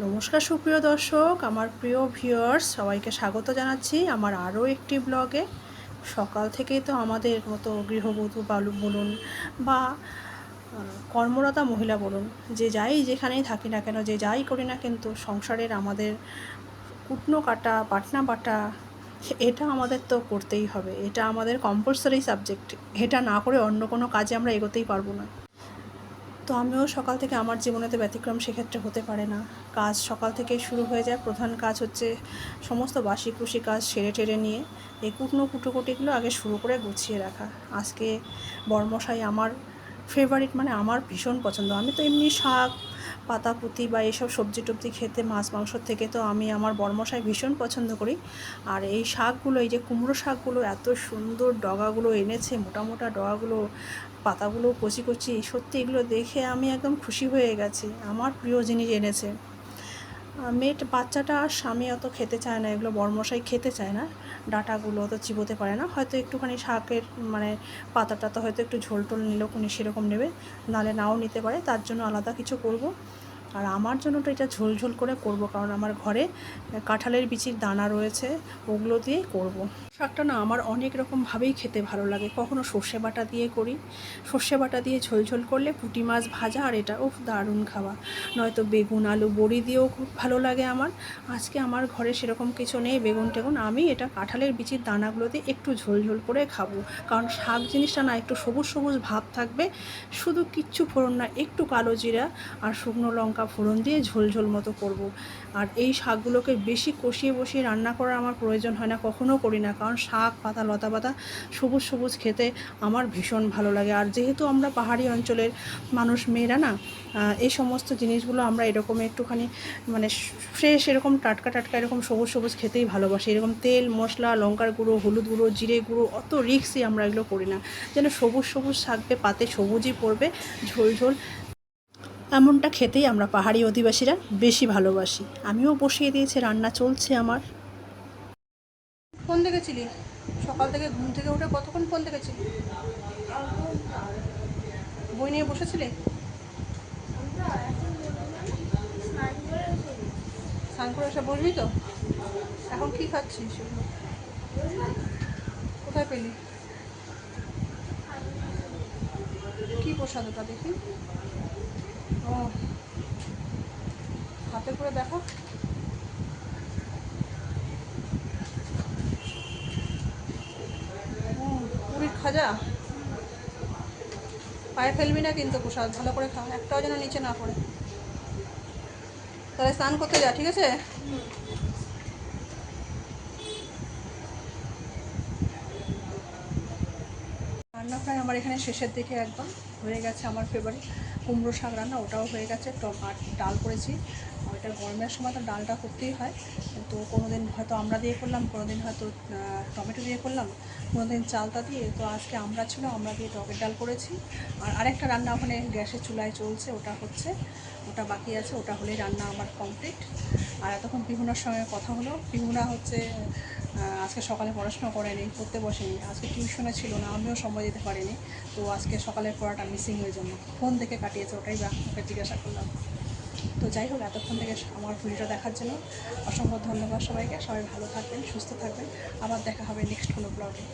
নমস্কার সুপ্রিয় দর্শক, আমার প্রিয় ভিউয়ার্স সবাইকে স্বাগত জানাচ্ছি আমার আরও একটি ব্লগে সকাল থেকেই তো আমাদের মতো গৃহবধূ বালু বলুন বা কর্মরতা মহিলা বলুন, যে যাই যেখানেই থাকি না কেন, যে যাই করি না কিন্তু সংসারের আমাদের কুটনো কাটা বাটনা বাটা, এটা আমাদের তো করতেই হবে। এটা আমাদের কম্পালসারি সাবজেক্ট এটা না করে অন্য কোনো কাজে আমরা এগোতেই পারব না। তো আমিও সকাল থেকে আমার জীবনেতে ব্যতিক্রম সেক্ষেত্রে হতে পারে না। কাজ সকাল থেকে শুরু হয়ে যায়। প্রধান কাজ হচ্ছে সমস্ত বাসি কুশি কাজ সেরে টেরে নিয়ে এই কুটনো কুটোকুটিগুলো আগে শুরু করে গুছিয়ে রাখা। আজকে বর্মশাই আমার ফেভারিট মানে আমার ভীষণ পছন্দ। আমি তো এমনি শাক পাতাপুতি বা এইসব সবজি টবজি খেতে, মাছ, মাংস থেকে তো আমি আমার বর্মশাই ভীষণ পছন্দ করি। আর এই শাকগুলো, এই যে কুমড়ো শাকগুলো এত সুন্দর ডগাগুলো এনেছে, মোটা মোটা ডগাগুলো, পাতাগুলো কচি কচি, সত্যি এগুলো দেখে আমি একদম খুশি হয়ে গেছি। আমার প্রিয় জিনিস এনেছে। মেয়েট, বাচ্চাটা আর স্বামী অত খেতে চায় না, এগুলো বর্মশাই খেতে চায় না। ডাটাগুলো অত চিবোতে পারে না। হয়তো একটুখানি শাকের মানে পাতাটা তো হয়তো একটু ঝোল টোল নিলেও কোনো সেরকম নেবে, নালে নাও নিতে পারে। তার জন্য আলাদা কিছু করব। আর আমার জন্য তো এটা ঝোল ঝোল করে করব, কারণ আমার ঘরে কাঁঠালের বিচির দানা রয়েছে, ওগুলো দিয়েই করব। শাকটা না আমার অনেক রকমভাবেই খেতে ভালো লাগে, কখনো সর্ষে বাটা দিয়ে করি। সর্ষে বাটা দিয়ে ঝোল ঝোল করলে পুঁটি মাছ ভাজা আর এটা ও দারুণ খাওয়া। নয়তো বেগুন, আলু, বড়ি দিয়েও খুব ভালো লাগে আমার। আজকে আমার ঘরে সেরকম কিছু নেই, বেগুন টেগুন, আমি এটা কাঁঠালের বিচির দানাগুলো দিয়ে একটু ঝোল ঝোল করে খাব। কারণ শাক জিনিসটা না একটু সবুজ সবুজ ভাব থাকবে, শুধু কিচ্ছু ফোড়ন না, একটু কালো জিরা আর শুকনো লঙ্কা ফোড়ন দিয়ে ঝোল ঝোল মতো করব। আর এই শাকগুলোকে বেশি কষিয়ে বসিয়ে রান্না করার আমার প্রয়োজন হয় না, কখনো করি না। কারণ শাক, পাতা, লতা পাতা, সবুজ সবুজ খেতে আমার ভীষণ ভালো লাগে। আর যেহেতু আমরা পাহাড়ি অঞ্চলের মানুষ, মেয়েরা না এই সমস্ত জিনিসগুলো আমরা এরকম একটুখানি মানে ফ্রেশ এরকম টাটকা টাটকা এরকম সবুজ সবুজ খেতেই ভালোবাসি। এরকম তেল, মশলা, লঙ্কার গুঁড়ো, হলুদ গুঁড়ো, জিরে গুঁড়ো, অত রিক্সই আমরা এগুলো করি না। যেন সবুজ সবুজ থাকবে পাতে সবুজই পড়বে, ঝোল ঝোল এমনটা খেতেই আমরা পাহাড়ি অধিবাসীরা বেশি ভালোবাসি। আমিও বসিয়ে দিয়েছি, রান্না চলছে আমার। ফোন দেখেছিলি? সকাল থেকে ঘুম থেকে উঠে কতক্ষণ ফোন দেখেছিলি? বই নিয়ে বসেছিলি? স্নান করে এসে বসবি তো? এখন কি খাচ্ছিস? কোথায় পেলি? কি প্রসাদ ওটা দেখি? হাতে করে দেখো। পুরীর খাজা। পায়ে ফেলবি না কিন্তু, প্রসাদ ভালো করে খাওয়া একটাও যেন নিচে না পড়ে। তাহলে স্নান করতে যা, ঠিক আছে? রান্না প্রায় আমার এখানে শেষের দিকে একদম হয়ে গেছে আমার ফেভারিট কুমড়ো শাক রান্না ওটাও হয়ে গেছে। আর ডাল করেছি। ওইটা গরমের সময় তো ডালটা করতেই হয়। তো কোনো দিন হয়তো আমরা দিয়ে করলাম কোনো দিন হয়তো টমেটো দিয়ে করলাম কোনো দিন চালতা দিয়ে। তো আজকে আমরা ছিল, আমরা দিয়ে টকের ডাল করেছি। আর আরেকটা রান্না ওখানে গ্যাসের চুলায় চলছে, ওটা হচ্ছে, ওটা বাকি আছে, ওটা হলেই রান্না আমার কমপ্লিট আর এতক্ষণ পিহুনার সঙ্গে কথা হলো। পিহুনা হচ্ছে আজকে সকালে পড়াশোনা করেনি, পড়তে বসেনি। আজকে টিউশনে ছিল না, আমিও সময় দিতে পারিনি। তো আজকে সকালের পড়াটা মিসিং হয়ে জন্য। ফোন থেকে কাটিয়েছে, ওটাই বা জিজ্ঞাসা করলাম। তো যাই হোক, এতক্ষণ থেকে আমার ভিডিওটা দেখার জন্য অসংখ্য ধন্যবাদ সবাইকে। সবাই ভালো থাকবেন, সুস্থ থাকবেন। আবার দেখা হবে নেক্সট কোনো ব্লগে